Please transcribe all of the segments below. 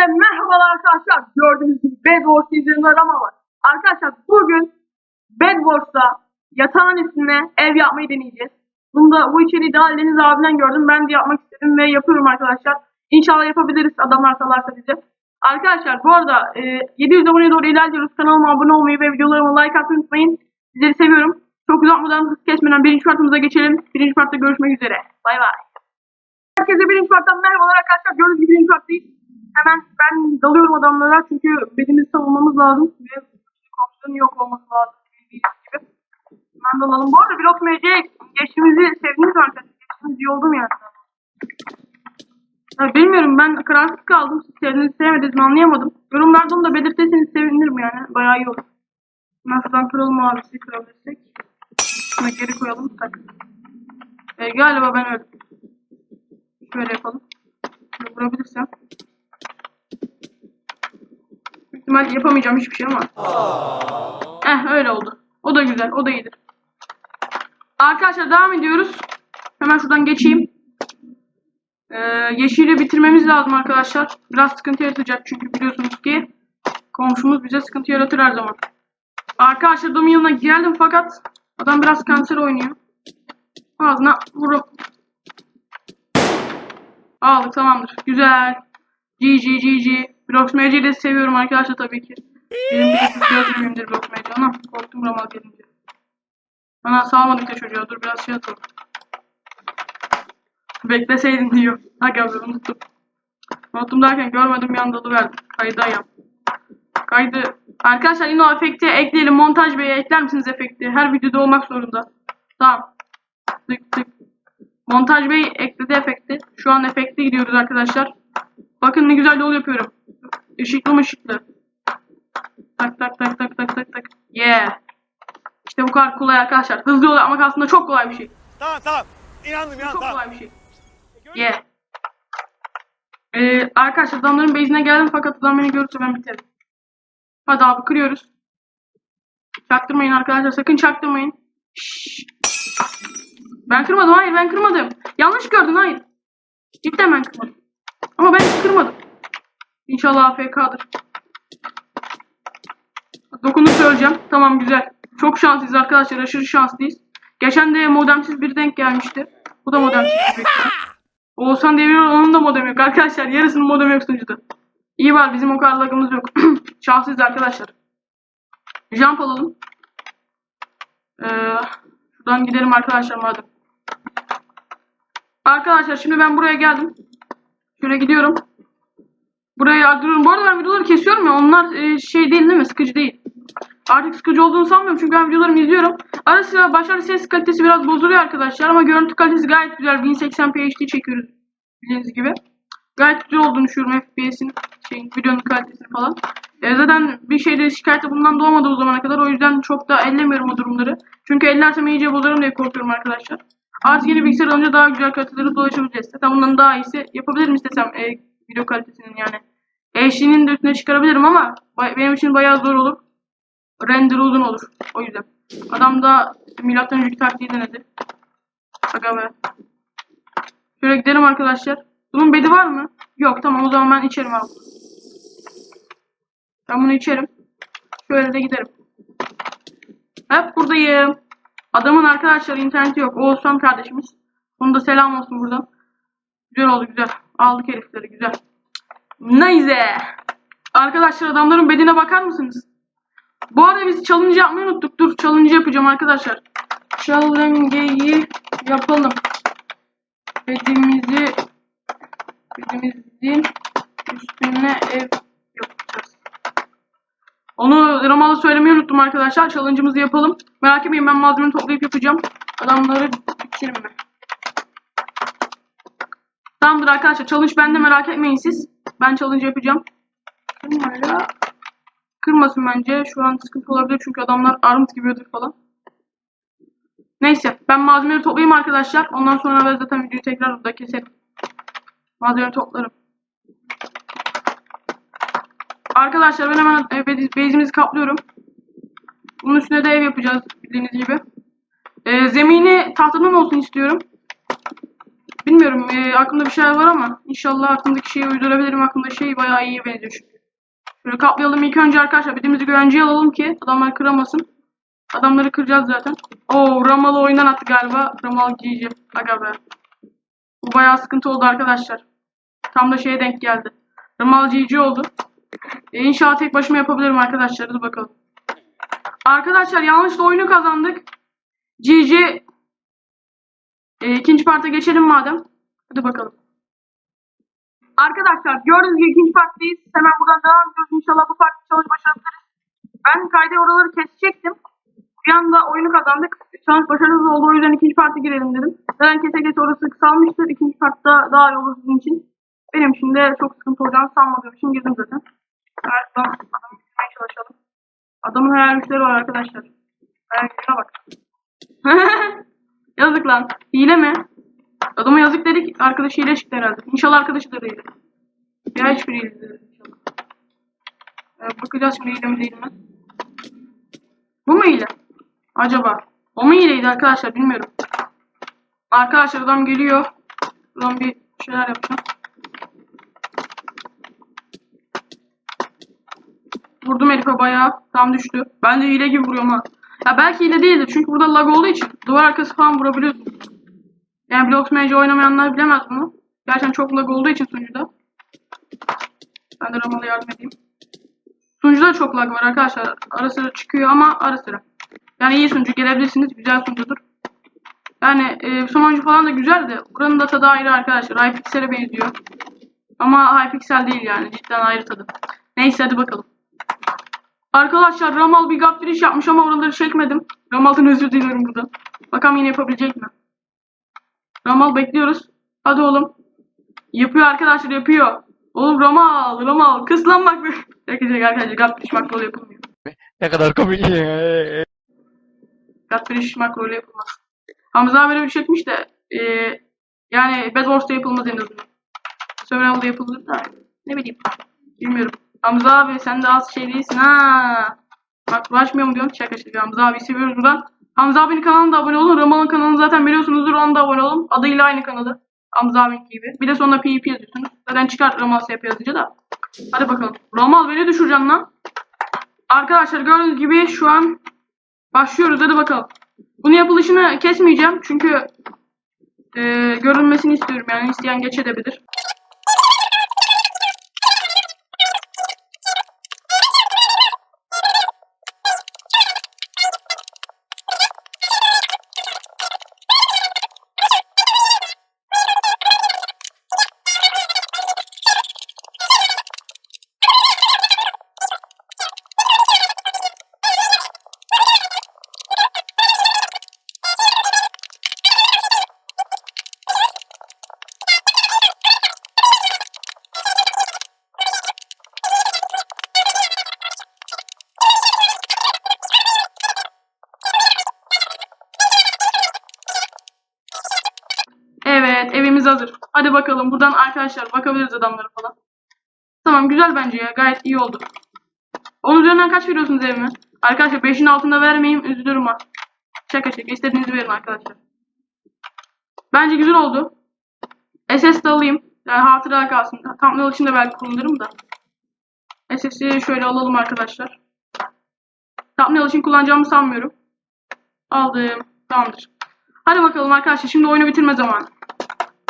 Hepinize merhabalar arkadaşlar. Gördüğünüz gibi Bed Wars izlediğiniz arama var. Arkadaşlar bugün Bed Wars'ta yatağın üstüne ev yapmayı deneyeceğiz. Bunda bu içeriği daha Deniz abiden gördüm. Ben de yapmak istedim ve yapıyorum arkadaşlar. İnşallah yapabiliriz adamlar salarsa bize. Arkadaşlar bu arada e, 700 aboneye doğru ilerliyoruz. Kanalıma abone olmayı ve videolarıma like atmayı unutmayın. Sizleri seviyorum. Çok uzatmadan hız kesmeden birinci partımıza geçelim. Birinci partta görüşmek üzere. Bay bay. Herkese birinci parttan merhabalar arkadaşlar. Gördüğünüz gibi birinci parttayız. Hemen ben dalıyorum adamlara çünkü bedimizi savunmamız lazım. Ve komşunun yok olması lazım. Gibi. Hemen dalalım. Bu arada Blok MC geçtiğimizi sevdiniz mi arkadaşlar? Geçtiğimiz iyi yani? Ya bilmiyorum ben kararsız kaldım. Siz sevdiniz sevmediniz mi anlayamadım. Yorumlarda onu da belirtirseniz sevinirim yani. Bayağı iyi olur. Şuradan kıralım abisi kırabilirsek. Şunu geri koyalım. Tak. E, galiba ben öldüm. Şöyle yapalım. Şunu vurabilirsem. Büyük ihtimalle yapamayacağım hiçbir şey ama. Eh öyle oldu. O da güzel. O da iyidir. Arkadaşlar devam ediyoruz. Hemen şuradan geçeyim. Ee, yeşili bitirmemiz lazım arkadaşlar. Biraz sıkıntı yaratacak çünkü biliyorsunuz ki komşumuz bize sıkıntı yaratır her zaman. Arkadaşlar adamın yanına geldim fakat adam biraz kanser oynuyor. Ağzına vurup aldık tamamdır. Güzel. GG GG. Blox Magic'i de seviyorum arkadaşlar tabii ki. Benim biliyorsunuz gözümüyümdür Blox Magic ama korktum Ramal gelince. Ana sağmadık da çocuğa dur biraz şey atalım. Bekleseydin diyor. Aga be unuttum. Unuttum derken görmedim bir anda alıverdim. Kaydı ayağım. Kaydı. Arkadaşlar yine o efekti ekleyelim. Montaj Bey'e ekler misiniz efekti? Her videoda olmak zorunda. Tamam. Tık tık. Montaj Bey ekledi efekti. Şu an efekte gidiyoruz arkadaşlar. Bakın ne güzel yol yapıyorum. Işıklı mı ışıklı. Tak tak tak tak tak tak tak. Yeah. İşte bu kadar kolay arkadaşlar. Hızlı yol yapmak aslında çok kolay bir şey. Tamam tamam. İnandım ya Çok tamam. kolay bir şey. Yeah. Ee, arkadaşlar adamların base'ine geldim fakat adam beni görürse ben biterim. Hadi abi kırıyoruz. Çaktırmayın arkadaşlar sakın çaktırmayın. Şşş. Ben kırmadım hayır ben kırmadım. Yanlış gördün hayır. Cidden ben kırmadım. Ama ben kırmadım. İnşallah AFK'dır. Dokunup söyleyeceğim. Tamam güzel. Çok şanslıyız arkadaşlar. Aşırı şanslıyız. Geçen de modemsiz bir denk gelmişti. Bu da modemsiz bir. Oğuzhan Devir onun da modem yok. Arkadaşlar yarısının modem yok sunucuda. İyi var bizim o kadar lagımız yok. Şanslıyız arkadaşlar. Jump alalım. Ee, şuradan gidelim arkadaşlar madem. Arkadaşlar şimdi ben buraya geldim. Şöyle gidiyorum. Buraya yardırıyorum. Bu arada ben videoları kesiyorum ya. Onlar e, şey değil değil mi? Sıkıcı değil. Artık sıkıcı olduğunu sanmıyorum çünkü ben videolarımı izliyorum. Ara sıra başarılı ses kalitesi biraz bozuluyor arkadaşlar ama görüntü kalitesi gayet güzel. 1080p HD çekiyoruz bildiğiniz gibi. Gayet güzel olduğunu düşünüyorum FPS'in, şeyin, videonun kalitesini falan. E, zaten bir şeyde şikayeti bundan doğmadı o zamana kadar. O yüzden çok da ellemiyorum o durumları. Çünkü ellersem iyice bozarım diye korkuyorum arkadaşlar. Artık yeni bilgisayar alınca daha güzel kalitelere dolaşabileceğiz. Zaten bundan daha iyisi yapabilirim istesem e, video kalitesinin yani. HD'nin de üstüne çıkarabilirim ama benim için bayağı zor olur. Render uzun olur. O yüzden. Adam da milattan önceki taktiği denedi. Aga be. Şöyle gidelim arkadaşlar. Bunun bedi var mı? Yok tamam o zaman ben içerim abi. Ben bunu içerim. Şöyle de giderim. Hep buradayım. Adamın arkadaşlar interneti yok. Oğuzhan kardeşimiz. Onu da selam olsun buradan. Güzel oldu güzel. Aldık herifleri güzel. Nice. Arkadaşlar adamların bedine bakar mısınız? Bu arada biz challenge yapmayı unuttuk. Dur challenge yapacağım arkadaşlar. Challenge'yi yapalım. Bedimizi bedimizin üstüne ev yapacağız. Onu Ramal'a söylemeyi unuttum arkadaşlar. Challenge'ımızı yapalım. Merak etmeyin ben malzeme toplayıp yapacağım. Adamları bitirin mi? Tamamdır arkadaşlar. Challenge bende merak etmeyin siz. Ben challenge yapacağım. Kırmayla. Kırmasın bence. Şu an sıkıntı olabilir çünkü adamlar armut gibi ödür falan. Neyse ben malzemeleri toplayayım arkadaşlar. Ondan sonra ben zaten videoyu tekrar burada keserim. Malzemeleri toplarım. Arkadaşlar ben hemen bezi- bezimizi kaplıyorum. Bunun üstüne de ev yapacağız bildiğiniz gibi. E, zemini tahtadan olsun istiyorum. Bilmiyorum e, aklımda bir şeyler var ama inşallah aklımdaki şeyi uydurabilirim. Aklımda şey bayağı iyi benziyor çünkü. Şöyle kaplayalım ilk önce arkadaşlar. Bildiğimizi güvenceye alalım ki adamlar kıramasın. Adamları kıracağız zaten. Oo Ramalı oyundan attı galiba. Ramal GG. Aga be. Bu bayağı sıkıntı oldu arkadaşlar. Tam da şeye denk geldi. Ramal GG oldu. E, inşallah tek başıma yapabilirim arkadaşlar. Hadi bakalım. Arkadaşlar yanlışla oyunu kazandık. GG. E, ikinci parta geçelim madem. Hadi bakalım. Arkadaşlar gördüğünüz gibi ikinci parttayız. Hemen buradan devam ediyoruz. İnşallah bu parti challenge başarabiliriz. Ben kayda oraları kesecektim. Bir anda oyunu kazandık. Challenge başarısız oldu. O yüzden ikinci parta girelim dedim. Zaten kese kese orası kısalmıştır. İkinci partta daha iyi olur sizin için. Benim için de çok sıkıntı olacağını sanmadığım için girdim zaten. Evet, adam, adamı bitirmeye çalışalım. Adamın hayal güçleri var arkadaşlar. Hayal bak. yazık lan. Hile mi? Adama yazık dedik. Arkadaşı hile çıktı herhalde. İnşallah arkadaşı da hile. Ya hiçbir hile değil bakacağız şimdi hile mi değil mi? Bu mu hile? Acaba? O mu hileydi arkadaşlar bilmiyorum. Arkadaşlar adam geliyor. Buradan bir şeyler yapacağım. Vurdum herife bayağı. Tam düştü. Ben de hile gibi vuruyorum ha. Ya belki hile değildir. Çünkü burada lag olduğu için duvar arkası falan vurabiliyorsun. Yani Blox Mage oynamayanlar bilemez bunu. Gerçekten çok lag olduğu için sunucuda. Ben de Ramal'a yardım edeyim. Sunucuda çok lag var arkadaşlar. Ara sıra çıkıyor ama ara sıra. Yani iyi sunucu gelebilirsiniz. Güzel sunucudur. Yani e, son oyuncu falan da güzel de buranın da tadı ayrı arkadaşlar. Hypixel'e benziyor. Ama Hypixel değil yani. Cidden ayrı tadı. Neyse hadi bakalım. Arkadaşlar Ramal bir gap yapmış ama oraları çekmedim. Ramal'dan özür diliyorum burada. Bakalım yine yapabilecek mi? Ramal bekliyoruz. Hadi oğlum. Yapıyor arkadaşlar yapıyor. Oğlum Ramal, Ramal. Kız lan bak. Çekecek arkadaşlar. Gap makro yapılmıyor. Ne kadar komik. Godfrey makro yapılmaz. Hamza böyle bir şey çekmiş de e, yani Bad Wars'ta yapılmaz en azından. Survival'da yapılır da ne bileyim. Bilmiyorum. Hamza abi sen de az şey değilsin ha. Bak uğraşmıyor mu diyorum. Şaka şaka. Hamza abi seviyoruz buradan. Hamza abinin kanalına da abone olun. Ramal'ın kanalını zaten biliyorsunuzdur. Ona da abone olun. Adıyla aynı kanalı. Hamza abinin gibi. Bir de sonra PvP yazıyorsunuz. Zaten çıkar Ramal SP yazınca da. Hadi bakalım. Ramal beni düşüreceksin lan. Arkadaşlar gördüğünüz gibi şu an başlıyoruz. Hadi bakalım. Bunun yapılışını kesmeyeceğim. Çünkü e, görünmesini istiyorum. Yani isteyen geçebilir. Evet evimiz hazır. Hadi bakalım buradan arkadaşlar bakabiliriz adamlara falan. Tamam güzel bence ya gayet iyi oldu. Onun üzerinden kaç veriyorsunuz evime? Arkadaşlar 5'in altında vermeyin üzülürüm ha. Şaka şaka istediğinizi verin arkadaşlar. Bence güzel oldu. SS de alayım. Yani hatıra kalsın. Thumbnail için de belki kullanırım da. SS'i şöyle alalım arkadaşlar. Thumbnail için kullanacağımı sanmıyorum. Aldım. Tamamdır. Hadi bakalım arkadaşlar şimdi oyunu bitirme zamanı.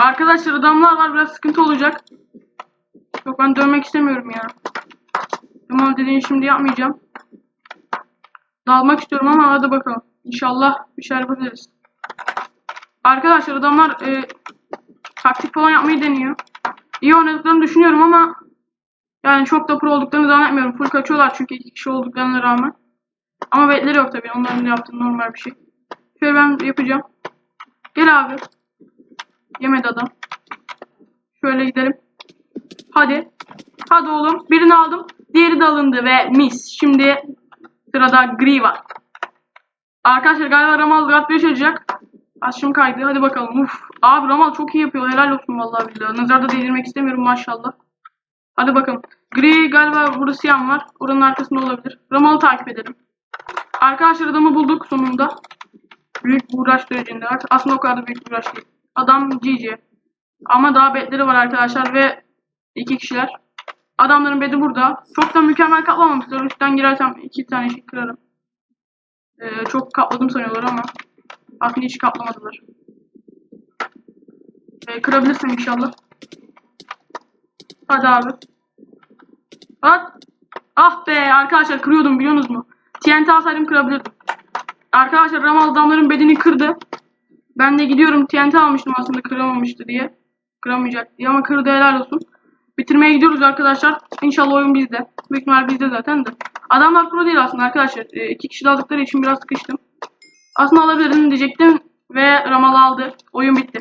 Arkadaşlar adamlar var biraz sıkıntı olacak. Yok ben dönmek istemiyorum ya. Tamam dediğini şimdi yapmayacağım. Dalmak istiyorum ama hadi bakalım. İnşallah bir şey yapabiliriz. Arkadaşlar adamlar e, taktik falan yapmayı deniyor. İyi oynadıklarını düşünüyorum ama yani çok da pro olduklarını zannetmiyorum. Full kaçıyorlar çünkü iki kişi olduklarına rağmen. Ama betleri yok tabii. Onların yaptığı normal bir şey. Şöyle ben yapacağım. Gel abi. Yemedi adam. Şöyle gidelim. Hadi. Hadi oğlum. Birini aldım. Diğeri de alındı ve mis. Şimdi sırada gri var. Arkadaşlar galiba Ramal Gat 5 açacak. Aşım kaydı. Hadi bakalım. Uf. Abi Ramal çok iyi yapıyor. Helal olsun vallahi billahi. Nazarda değdirmek istemiyorum maşallah. Hadi bakalım. Gri galiba burada siyah var. Oranın arkasında olabilir. Ramal'ı takip edelim. Arkadaşlar adamı bulduk sonunda. Büyük uğraş sürecinde. Aslında o kadar da büyük uğraş değil. Adam GG. Ama daha betleri var arkadaşlar ve iki kişiler. Adamların bedi burada. Çok da mükemmel kaplamamışlar. Üstten girersem iki tane şey kırarım. Ee, çok kapladım sanıyorlar ama aslında hiç kaplamadılar. Ee, kırabilirsem inşallah. Hadi abi. At. Ah be arkadaşlar kırıyordum biliyorsunuz mu? TNT alsaydım kırabilirdim. Arkadaşlar Ramal adamların bedeni kırdı. Ben de gidiyorum TNT almıştım aslında kıramamıştı diye. Kıramayacak diye ama kırdı helal olsun. Bitirmeye gidiyoruz arkadaşlar. İnşallah oyun bizde. Büyük ihtimal bizde zaten de. Adamlar pro değil aslında arkadaşlar. E, iki kişi aldıkları için biraz sıkıştım. Aslında alabilirdim diyecektim. Ve Ramal aldı. Oyun bitti.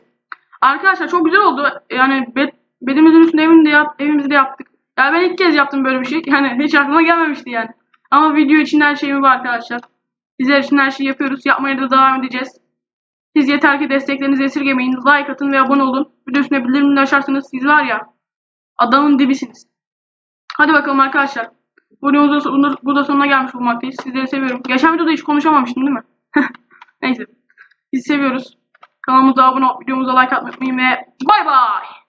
Arkadaşlar çok güzel oldu. Yani bed, bedimizin üstünde evini de yap, evimizi de yaptık. Yani ben ilk kez yaptım böyle bir şey. Yani hiç aklıma gelmemişti yani. Ama video için her şeyim var arkadaşlar. Sizler için her şeyi yapıyoruz. Yapmaya da devam edeceğiz. Siz yeter ki desteklerinizi esirgemeyin. Like atın ve abone olun. Bir de bildirimleri açarsanız siz var ya adamın dibisiniz. Hadi bakalım arkadaşlar. Videomuzun burada sonuna gelmiş bulmaktayız. Sizleri seviyorum. Geçen videoda hiç konuşamamıştım değil mi? Neyse. Sizi seviyoruz. Kanalımıza abone olup videomuza like atmayı unutmayın ve bay bay.